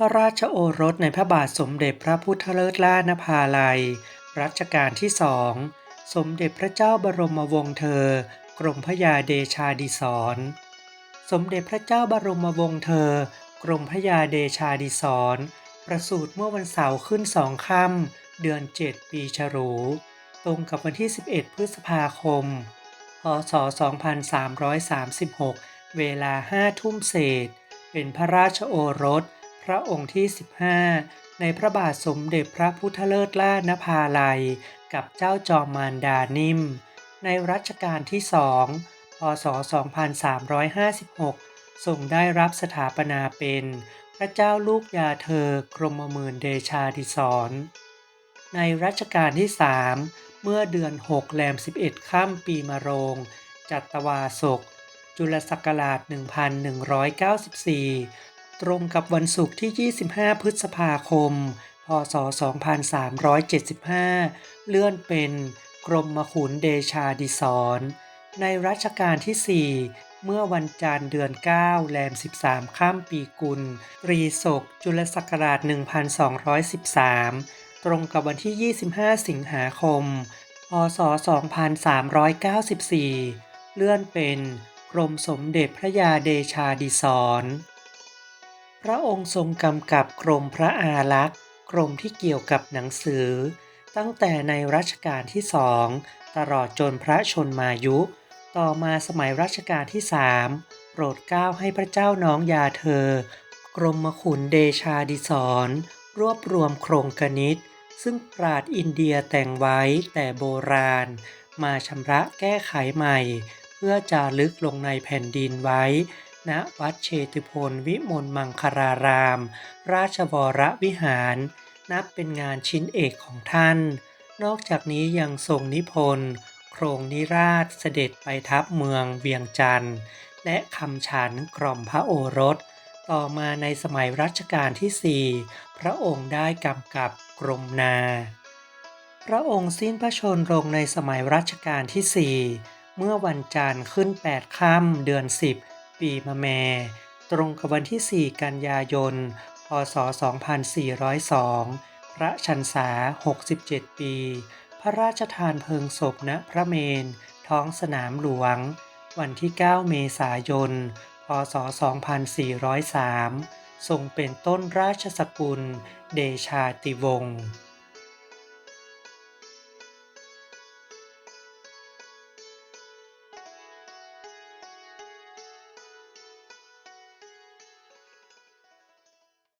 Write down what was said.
ระราชโอรสในพระบาทสมเด็จพระพุทธเลิศล่านภาลัย รัชกาลที่สองสมเด็จพระเจ้าบรมวงศ์เธอ กรมพระยาเดชาดิศรสมเด็จพระเจ้าบรมวงศ์เธอ กรมพระยาเดชาดิศรประสูติเมื่อวันเสาร์ขึ้นสองค่ำเดือน 7 ปีฉลูตรงกับวันที่ 11 พฤษภาคม พศ 2336 เวลา5ทุ่มเศษ เป็นพระราชโอรส ระองค์ที่ 15 ในพระบาทสมเด็จพระพุทธเลิศล่านภาลัย กับเจ้าจอมมารดานิม ในรัชกาลที่สองพศ 2356 ทรงได้รับสถาปนาเป็นพระเจ้าลูกยาเธอกรมหมื่นเดชาดิศรในรัชกาลที่สามเมื่อเดือน 6 แรม 11ค่ำปีมะโรง จัตวาศก จุลศักราช 1194 ตรงกับวันศุกร์ที่ 25 พฤษภาคม พศ 2375 เลื่อนเป็นกรมมขุนเดชาดิศรในรัชกาลที่ 4 เมื่อวันจันทร์เดือน 9 แรม 13 ข้ามปีกุลตรีศก จุลศักราช 1213 ตรงกับวันที่ 25 สิงหาคม พศ 2394 เลื่อนเป็นกรมสมเด็จพระยาเดชาดิศร พระองค์ทรงกำกับกรมพระอารักษ์กรมที่เกี่ยวกับหนังสือ ตั้งแต่ในรัชกาลที่สองตลอดจนพระชนมายุ ต่อมาสมัยรัชกาลที่สามโปรดเกล้าให้พระเจ้าน้องยาเธอ กรมมขุนเดชาดิศรรวบรวมโครงกนิษฐ์ซึ่งปราดอินเดียแต่งไว้แต่โบราณ มาชำระแก้ไขใหม่ เพื่อจารึกลงในแผ่นดินไว้ ณวัดเชตุพนวิมลมังคาราราม ราชวรวิหาร นับเป็นงานชิ้นเอกของท่าน นอกจากนี้ยังทรงนิพนธ์โครงนิราชเสด็จไปทับเมืองเวียงจันทร์ และคำฉันกล่อมพระโอรส ต่อมาในสมัยรัชกาลที่ 4 พระองค์ได้กำกับกรมนา พระองค์สิ้นพระชนม์ลงในสมัยรัชกาลที่ 4 เมื่อวันจันทร์ขึ้น 8 ค่ำเดือน 10 ปีมะแม่ตรงกับวันที่ 4 กันยายน พศ 2402 พระชันษา 67 ปี พระราชทานเพลิงศพณพระเมน ท้องสนามหลวง วันที่ 9 เมษายน พศ 2403 ทรงเป็นต้นราชสกุล เดชาติวงศ์